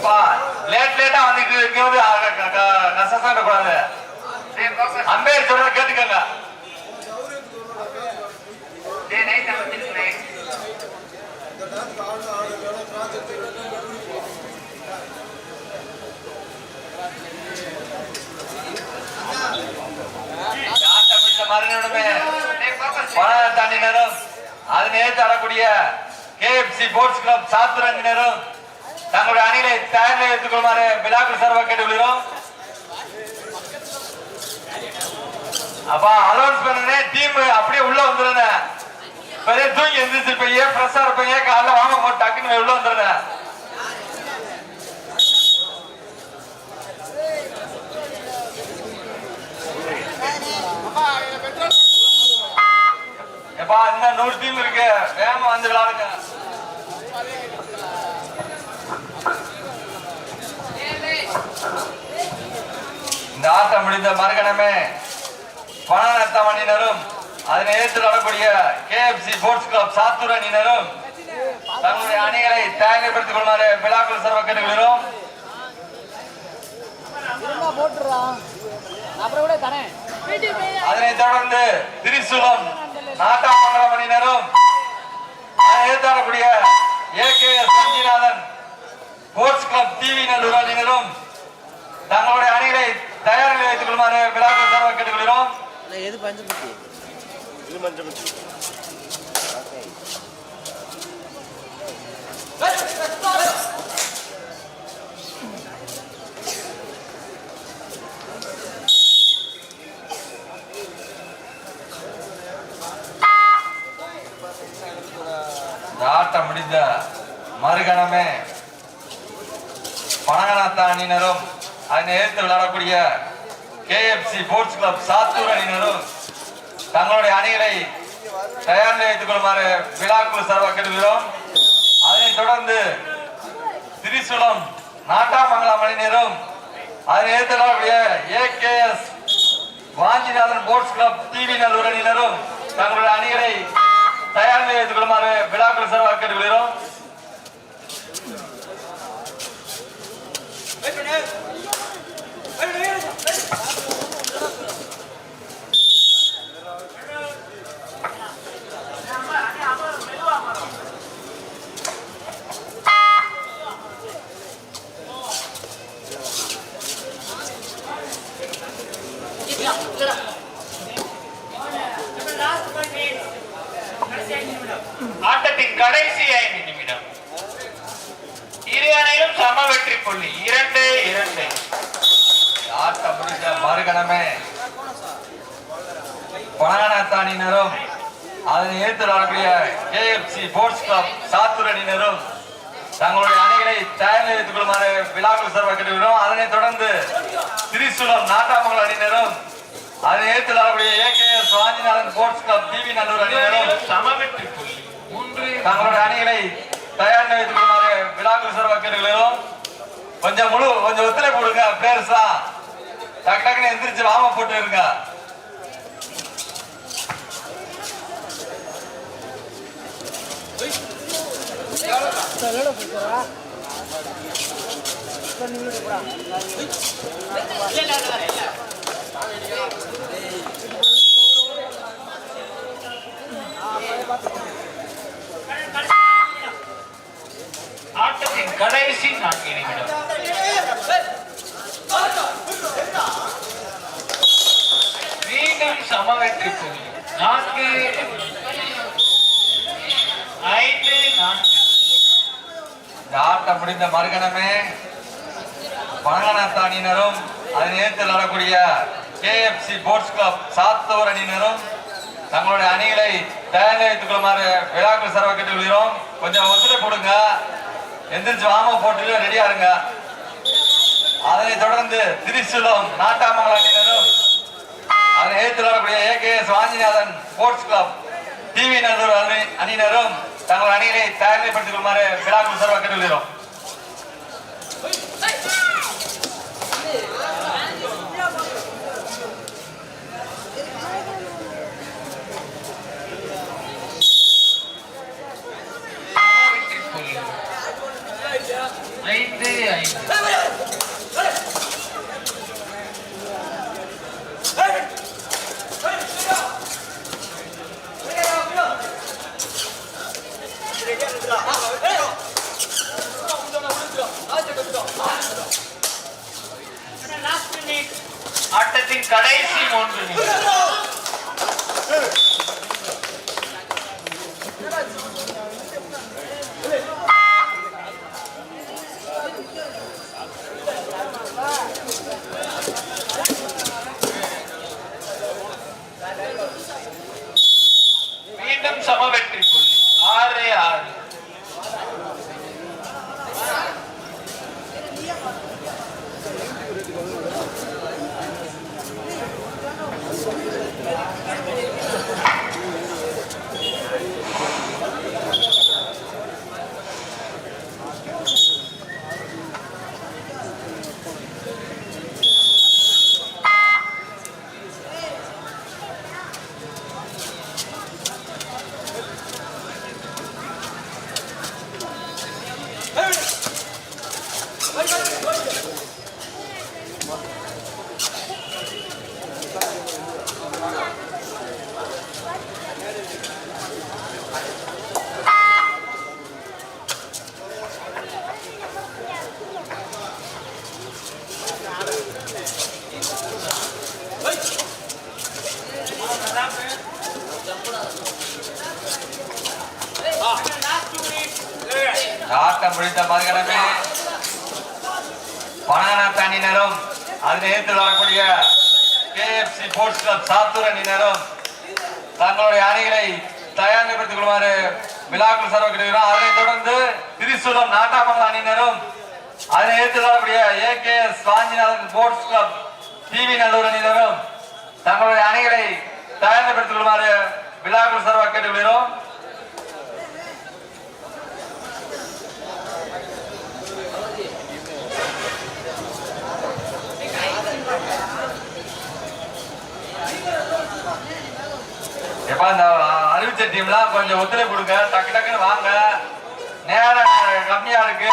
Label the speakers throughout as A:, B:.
A: எப்பா லேட் லேட்டா வந்துட்டு இருக்கிறது
B: டேய் போக்கஸ்
A: அம்பேர் சொல்ற கேட்டுக்கோங்க
B: போக்கஸ்
A: பணம் தாண்டினரும் அதனே தரக்கூடிய கேஎஃப்சி போர்ட்ஸ் கிளப் சாத்தூர் அணியினரும் தங்களுடைய அணிகளை தயாரில் எடுத்துக்கொள்ளுமாறு விழாக்கள் சார்பாக கேட்டுக்கொள்கிறோம். அப்பா அலௌன்ஸ் பண்ணனே டீம் அப்படியே உள்ள வந்துருங்க. பெரிய தூங்கி எந்திரிச்சிருப்பீங்க ஃப்ரெஷ்ஷா இருப்பீங்க? காலைல வாங்க போட்டு டக்குன்னு உள்ள வந்துருங்க. எப்பா இன்னும் நூறு டீம் இருக்கு. வேகமா வந்து விளாடுங்க இந்த ஆட்டம் முடிந்த மறுகணமே பணநத்தம் அணியினரும் அதனை எதிர்த்து நடக்கூடிய கேஎஃப்சி ஸ்போர்ட்ஸ் கிளப் சாத்தூர் அணியினரும் தங்களுடைய அணிகளை தயாரிப்படுத்திக் கொள்ளுமாறு விழாக்குள் சர்வ கேட்டுக்கொள்கிறோம். அதனைத் தொடர்ந்து திரிசூலம் நாட்டாமங்கலம் அணியினரும் அதை எதிர்த்து நடக்கூடிய AKS Sanjinathan sports club TV Nallur அணியினரும் தங்களுடைய அணிகளை தயார் வைத்துக் கொள்ளுமாறு விழாக்குள் சர்வ கேட்டுக்கொள்கிறோம்.
C: எது பஞ்சபுத்தி
A: இந்த ஆட்டம் முடிந்த மறுகணமே பனகநாத்த அணியினரும் அதனை எதிர்த்து விளையாடக்கூடிய கேஎஃப்சி ஸ்போர்ட்ஸ் கிளப் சாத்தூர் அணியினரும் தங்களுடைய அணிகளை தயார் நிலைத்துக் கொள்ளுமாறு விழாக்குழு சார்பாக கேட்டுக்கிறோம் அதனைத் தொடர்ந்து திரிசூலம் நாட்டாமங்கலம் அணியினரும் அதனை எதிர்த்து விளையாடக்கூடிய AKS Vanchinathan sports club TV Nallur அணியினரும் தங்களுடைய அணிகளை தயார் நிலைத்துக் கொள்ளுமாறு விழாக்குழு சார்பாக கேட்டுக்கொள்கிறோம்.
B: ஆட்டத்தின் சம வெற்றி புள்ளி. இரண்டு இரண்டு.
A: ஆட்டம் முடிந்த மறுகணமே? பனகநாத்த அணியினரும் அதனை எதிர்த்து விளையாடக்கூடிய கேஎஃப்சி ஸ்போர்ட்ஸ் கிளப் சாத்தூர் அணியினரும் தங்களுடைய அணிகளை தயார் நிலையில் வைத்துக் கொள்ளுமாறு விழாக்குழு சார்பாக கேட்டுக்கிறோம் அதனைத் தொடர்ந்து திரிசூலம் நாட்டாமங்கலம் அணியினரும் அதனை எதிர்த்து விளையாடக்கூடிய AKS Vanchinathan sports club TV Nallur அணியினரும்
B: சம வெற்றி புள்ளி. மூன்று
A: தங்களுடைய அணிகளை தயார் நிலையில் வைத்துக் கொள்ளுமாறு கொஞ்சம் முழு கொஞ்சம் ஒத்துழைப்பு கொடுங்க பிளேயர்ஸா டக்கு டக்குன்னு எந்திரிச்சு வாம போட்டு இருங்க.
C: விளையாட
A: ஆட்டம் முடிந்த மறுகணமே பனகநாத்த அணியினரும் அதனை எதிர்த்து நடக்கூடிய கேஎஃப்சி ஸ்போர்ட்ஸ் கிளப் சாத்தூர் அணியினரும் தங்களுடைய அணிகளை தயார் வைத்துக் கொள்ளுமாறு விழாக்குழு சார்பாக கேட்டுக்கொள்கிறோம். கொஞ்சம் ஒத்துழைப்பு கொடுங்க. எந்திரிச்சு வாம போட்டு ரெடியா இருங்க. அதனைத் தொடர்ந்து திரிசூலம் நாட்டாமங்கலம் அணியினரும் அதனை எதிர்த்து விளையாடக்கூடிய AKS Vanchinathan sports club TV Nallur அணி அணியினரும் தங்கள் அணிகளை தயாரிப்படுத்திக் கொள்ளுமாறு விழாக்கள் சார்பாக கேட்டுக்கொள்கிறோம்.
B: வெற்றி Hey! Hey! Hey!
A: ராட்டம் முடிந்த மதுகடமே பணநாட்டு அணியினரும் அதனை நேரத்தில் வரக்கூடிய கேஎஃப்சி ஸ்போர்ட்ஸ் கிளப் சாத்தூர் அணியினரும் தங்களுடைய அணிகளை தயார்நிலைப்படுத்திக் கொள்வாரு விழாக்கள் சர்வ அதனைத் தொடர்ந்து திரிசூலம் நாட்டாமங்கல அணியினரும் அதனை எதிர்த்து வரக்கூடிய A AKS Vanchinathan sports club TV Nallur அணியினரும் தங்களுடைய அணிகளை தயார்நிலைப்படுத்திக் கொள்வாரு விழாக்கள் சர்வ கேட்டுக்கொள்கிறோம் எப்பா இந்த இருக்கீங்களா கொஞ்சம் ஒத்துழைப்பு கொடுங்க. டக்கு டக்குன்னு வாங்க. நேரம் கம்மியா இருக்கு.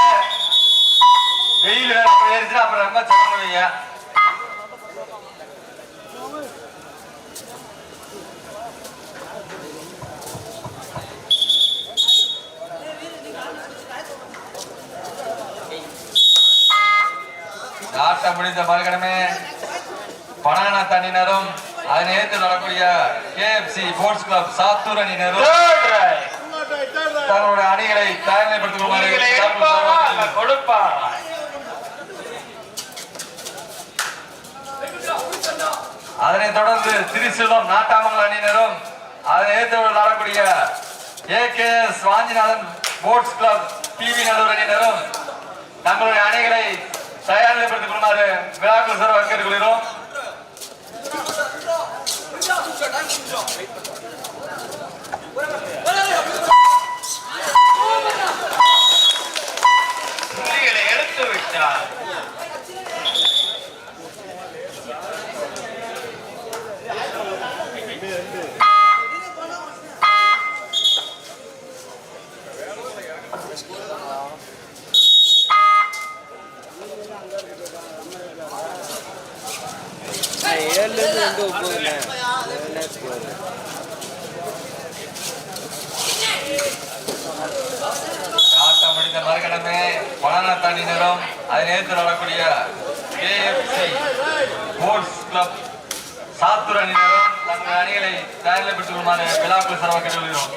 A: வெயில் வேற ஏறிச்சுன்னா அப்புறம் ரொம்ப சொல்லுவீங்க ஆட்டம் முடிந்த மறுகணமே. பனாநாத் தண்ணினரும் அதனை எதிர்த்து வரக்கூடிய KFC sports club Sattur
B: right.
A: தங்களுடைய அணிகளை
B: அல்ல கொடுப்பாரா
A: அதனைத் தொடர்ந்து திரிசூலம் நாட்டாமங்கல அணியினரும் அதனை எதிர்த்து விளையாடக்கூடிய AKS Vanchinathan sports club TV Nallur அணியினரும் தங்களுடைய அணிகளை தயார்நிலைப்படுத்திக் கொள்ளுமாறு விழாக்கள் சார்
B: விட்டார்
C: ஏழுலேருந்து ரெண்டு ஒம்பதுண்ணே என்ன ஸ்கோர்
A: ஆட்டம் முடிந்த மறுகணமே பணநாத் அணியினரும் அதனை எதிர்த்து வரக்கூடிய கேஎஃப்சி ஸ்போர்ட்ஸ் கிளப் சாத்தூர் அணியினரும் தங்கள் அணிகளை தயார்நிலைப்படுத்திக் கொள்ளுமாறு விழாக்கள் சார்பாக கேட்டுக்கொள்கிறோம்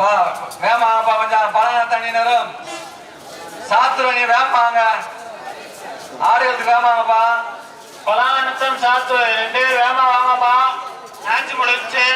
A: அப்பா வேமாப்பா கொஞ்சம் பணநாத் அணியினரும் சாத்துருவணி அணி வேமாங்க. ஆடுகளுக்கு வேமாங்கப்பா.
B: பலானத்தம் சாத்து ரெண்டு பேர் வாங்கப்பா. மேட்ச் முடிச்சு